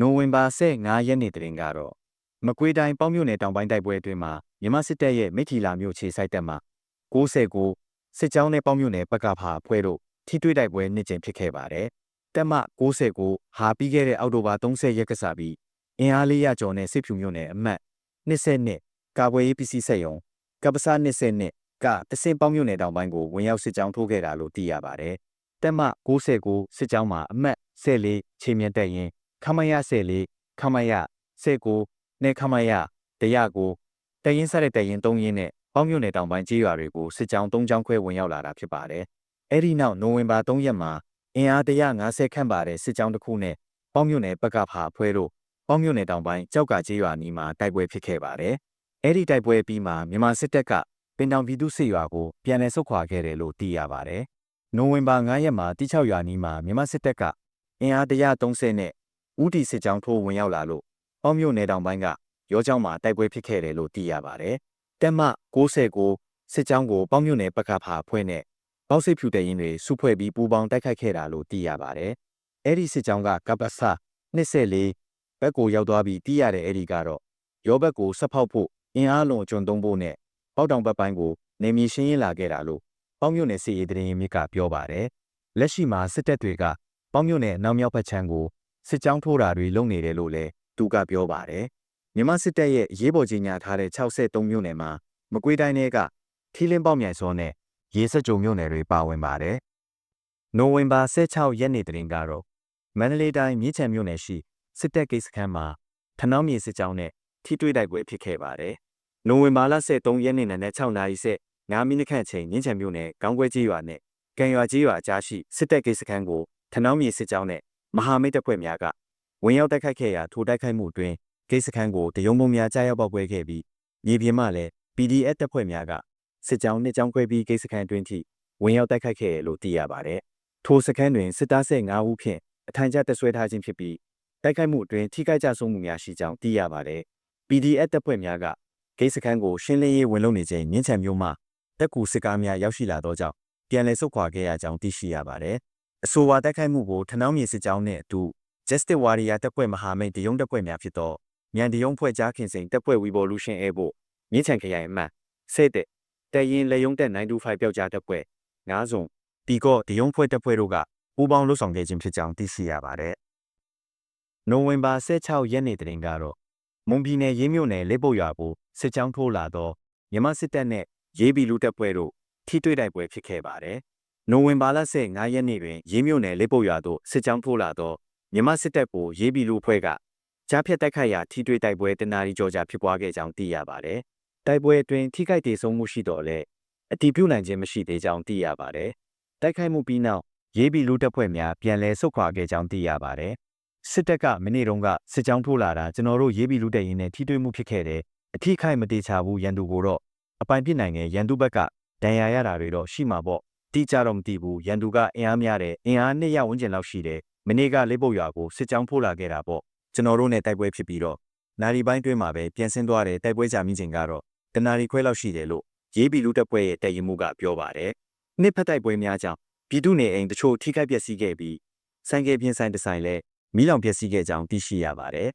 နိုဝင်ဘာ15ရက်နေ့တရင်ကတော့မကွေးတိုင်းပေါင်းမြို့နယ်တောင်ပိုင်းတိုက်ပွဲအတွင်းမှာမြန်မာစစ်တပ်ရဲ့မိထီလာမြို့ခြေစိုက်တပ်မှ69စစ်ကြောင်းနဲ့ပေါင်းမြို့နယ်ပကဖာအဖွဲ့တို့ထိတွေ့တိုက်ပွဲနှစ်ကြိမ်ဖြစ်ခဲ့ပါတယ်။တပ်မ69ဟာပြီးခဲ့တဲ့အောက်တိုဘာ30ရက်ကစားပြီးအင်အား400ကျော်နဲ့စစ်ဖြူမြို့နယ်အမှတ်22ကာပွဲရေးပစ္စည်းဆက်ယုံကပ္ပစာ22ကတစင်ပေါင်းမြို့နယ်တောင်ပိုင်းကိုဝင်ရောက်စစ်ကြောင်းထိုးခဲ့တာလို့သိရပါတယ်။တပ်မ69စစ်ကြောင်းမှာအမှတ်14ချိန်မြင့်တက်ရင် ခမရ14ခမရ19နဲ့ခမရ109တရင်ဆက်တဲ့တရင်3ရင်းနဲ့ပေါင်းမြို့နယ်တောင်ပိုင်းကြေးရွာတွေကိုစစ်ကြောင်း3ကြောင်းခွဲဝင်ရောက်လာတာဖြစ်ပါတယ်။အဲဒီနောက်နိုဝင်ဘာ3ရက်မှာအင်အား150ခန့်ပါတဲ့စစ်ကြောင်းတစ်ခုနဲ့ပေါင်းမြို့နယ်ပကဖာအဖွဲ့တို့ပေါင်းမြို့နယ်တောင်ပိုင်းကြောက်ကကြေးရွာနီးမှာတိုက်ပွဲဖြစ်ခဲ့ပါတယ်။အဲဒီတိုက်ပွဲပြီးမှမြန်မာစစ်တပ်ကပင်တောင်ပြည်သူစစ်ရွာကိုပြန်လည်ဆုတ်ခွာခဲ့တယ်လို့သိရပါတယ်။နိုဝင်ဘာ9ရက်မှာတိ6ရွာနီးမှာမြန်မာစစ်တပ်ကအင်အား130နဲ့ ဦးတီစစ်ကြောင်းထိုးဝင်ရောက်လာလို့ပေါင်းမြို့နယ်တောင်ပိုင်းကရောကြောင်းမှာတိုက်ပွဲဖြစ်ခဲ့တယ်လို့သိရပါတယ်။တက်မ69စစ်ကြောင်းကိုပေါင်းမြို့နယ်ပကဖာဖွဲ့နဲ့ပေါက်စစ်ဖြူတဲ့ရင်တွေစုဖွဲ့ပြီးပူးပေါင်းတိုက်ခိုက်ခဲ့တာလို့သိရပါတယ်။အဲ့ဒီစစ်ကြောင်းကကပ္ပဆ24ဘက်ကိုရောက်သွားပြီးသိရတဲ့အဲ့ဒီကတော့ရောဘက်ကိုဆက်ဖောက်ဖို့အင်အားလုံးအကျွန်းသုံးဖို့နဲ့ပေါက်တောင်ဘက်ပိုင်းကိုနေမြေရှင်းရင်လာခဲ့တာလို့ပေါင်းမြို့နယ်စီရေးတရင်မြစ်ကပြောပါတယ်။လက်ရှိမှာစစ်တပ်တွေကပေါင်းမြို့နယ်နောက်မြောက်ဘက်ခြမ်းကို စစ်ကြောင်းထိုးတာတွေလုပ်နေတယ်လို့လည်းသူကပြောပါတယ်။မြန်မာစစ်တပ်ရဲ့ရေးပေါ်ကြီးညာထားတဲ့63မြို့နယ်မှာမကွေးတိုင်းတွေကထီလင်းပေါက်မြိုင်စောနဲ့ရေစက်ကြုံမြို့နယ်တွေပါဝင်ပါတယ်။နိုဝင်ဘာ16ရက်နေ့တရင်ကတော့မန္တလေးတိုင်းမြင်းချံမြို့နယ်ရှိစစ်တပ်ကိစ္စခန်းမှာထနောင်းမြေစစ်ကြောင်းနဲ့ထိတွေ့တိုက်ပွဲဖြစ်ခဲ့ပါတယ်။နိုဝင်ဘာလ23ရက်နေ့နဲ့6နာရီဆက်9မိနစ်ခန့်ချိန်မြင်းချံမြို့နယ်ကောင်းကွဲကြီးရွာနဲ့ကံရွာကြီးရွာအကြားရှိစစ်တပ်ကိစ္စခန်းကိုထနောင်းမြေစစ်ကြောင်းနဲ့ မဟာမိတ်တပ်ဖွဲ့များကဝင်ရောက်တိုက်ခိုက်ခဲ့ရာထိုတိုက်ခိုက်မှုအတွင်းဂိတ်စခန်းကိုတယုံပုံများကြားရောက်ပောက်ကွဲခဲ့ပြီးမြေပြင်မှလည်း PDF တပ်ဖွဲ့များကစစ်ကြောင်းနှစ်ကြောင်းခွဲပြီးဂိတ်စခန်းအတွင်းထိဝင်ရောက်တိုက်ခိုက်ခဲ့ရလို့သိရပါတယ်။ထိုစခန်းတွင်စစ်သားဆက်9ဦးဖြင့်အထိုင်ကျတပ်ဆွဲထားခြင်းဖြစ်ပြီးတိုက်ခိုက်မှုအတွင်းထိခိုက်ကြဆုံးမှုများရှိကြောင်းသိရပါတယ်။ PDF တပ်ဖွဲ့များကဂိတ်စခန်းကိုရှင်းလင်းရေးဝင်လုပ်နေချိန်မြင်းချံမြို့မှတက်ကူစစ်ကားများရောက်ရှိလာသောကြောင့်ပြန်လည်ဆုတ်ခွာခဲ့ရကြောင်းသိရှိရပါတယ်။ အဆိုပါတိုက်ခိုက်မှုကိုထနောင်းမြေစစ်ကြောင်းနှင့်အတူ Justice Warrior တပ်ဖွဲ့မဟာမိတ်တရုံတပ်ဖွဲ့များဖြစ်သောမြန်တရုံဖွဲ့ကြားခင်စိန်တပ်ဖွဲ့ Revolution Air ဖို့မြင်းချံခရိုင်အမှတ်ဆဲတဲ့တရင်လေယုံတက်925ပျောက်ကြားတပ်ဖွဲ့ငါးစုံတီကော့တရုံဖွဲ့တပ်ဖွဲ့တို့ကပူးပေါင်းလှုပ်ဆောင်ခဲ့ခြင်းဖြစ်ကြောင်းသိရှိရပါတယ်။နိုဝင်ဘာ16ရက်နေ့တရင်ကတော့မွန်ပြည်နယ်ရေးမြို့နယ်လေးပုတ်ရွာကိုစစ်ကြောင်းထိုးလာသောမြန်မာစစ်တပ်နဲ့ရေးဘီလူတပ်ဖွဲ့တို့ထိတွေ့တိုက်ပွဲဖြစ်ခဲ့ပါတယ်။ နိုဝင်ဘာလ15ရက်နေ့တွင်ရေးမြို့နယ်လေးပုတ်ရွာသို့စစ်ကြောင်းထိုးလာသောမြန်မာစစ်တပ်ကိုရေးဘီလူအဖွဲ့ကကြားဖြတ်တိုက်ခိုက်ရာထိတွေ့တိုက်ပွဲတနာရီကျော်ကြာဖြစ်ပွားခဲ့ကြောင်းသိရပါတယ်။တိုက်ပွဲအတွင်းထိခိုက်ဒေဆုံးမှုရှိတော်လဲအတီးပြုတ်နိုင်ခြင်းမရှိသေးကြောင်းသိရပါတယ်။တိုက်ခိုက်မှုပြီးနောက်ရေးဘီလူတပ်ဖွဲ့များပြန်လည်ဆုတ်ခွာခဲ့ကြောင်းသိရပါတယ်။စစ်တပ်ကမနေ့တုန်းကစစ်ကြောင်းထိုးလာတာကျွန်တော်တို့ရေးဘီလူတပ်ရင်းနဲ့ထိတွေ့မှုဖြစ်ခဲ့တယ်။အထိခိုက်မတေချဘူးရန်သူကိုတော့အပိုင်ပြစ်နိုင်တဲ့ရန်သူဘက်ကဒဏ်ရာရတာတွေတော့ရှိမှာပေါ့။ တိကျတော့မသိဘူးရန်သူကအင်အားများတယ်အင်အားနှစ်ရဝန်းကျင်လောက်ရှိတယ်မနေ့ကလေးပုတ်ရွာကိုစစ်ကြောင်းထိုးလာခဲ့တာပေါ့ကျွန်တော်တို့နဲ့တိုက်ပွဲဖြစ်ပြီးတော့နာရီပိုင်းတွင်းမှာပဲပြန်ဆင်းသွားတဲ့တိုက်ပွဲကြာမိချိန်ကတော့တနာရီခွဲလောက်ရှိတယ်လို့ရေးဘီလူတပ်ဖွဲ့ရဲ့တည်ရင်မှုကပြောပါတယ်နှစ်ဖက်တိုက်ပွဲများကြောင့်ပြည်သူနေအိမ်တချို့ထိခိုက်ပျက်စီးခဲ့ပြီးဆိုင်ကယ်ပြင်ဆိုင်တစ်ဆိုင်လည်းမိလောင်ပျက်စီးခဲ့ကြောင်းသိရှိရပါတယ်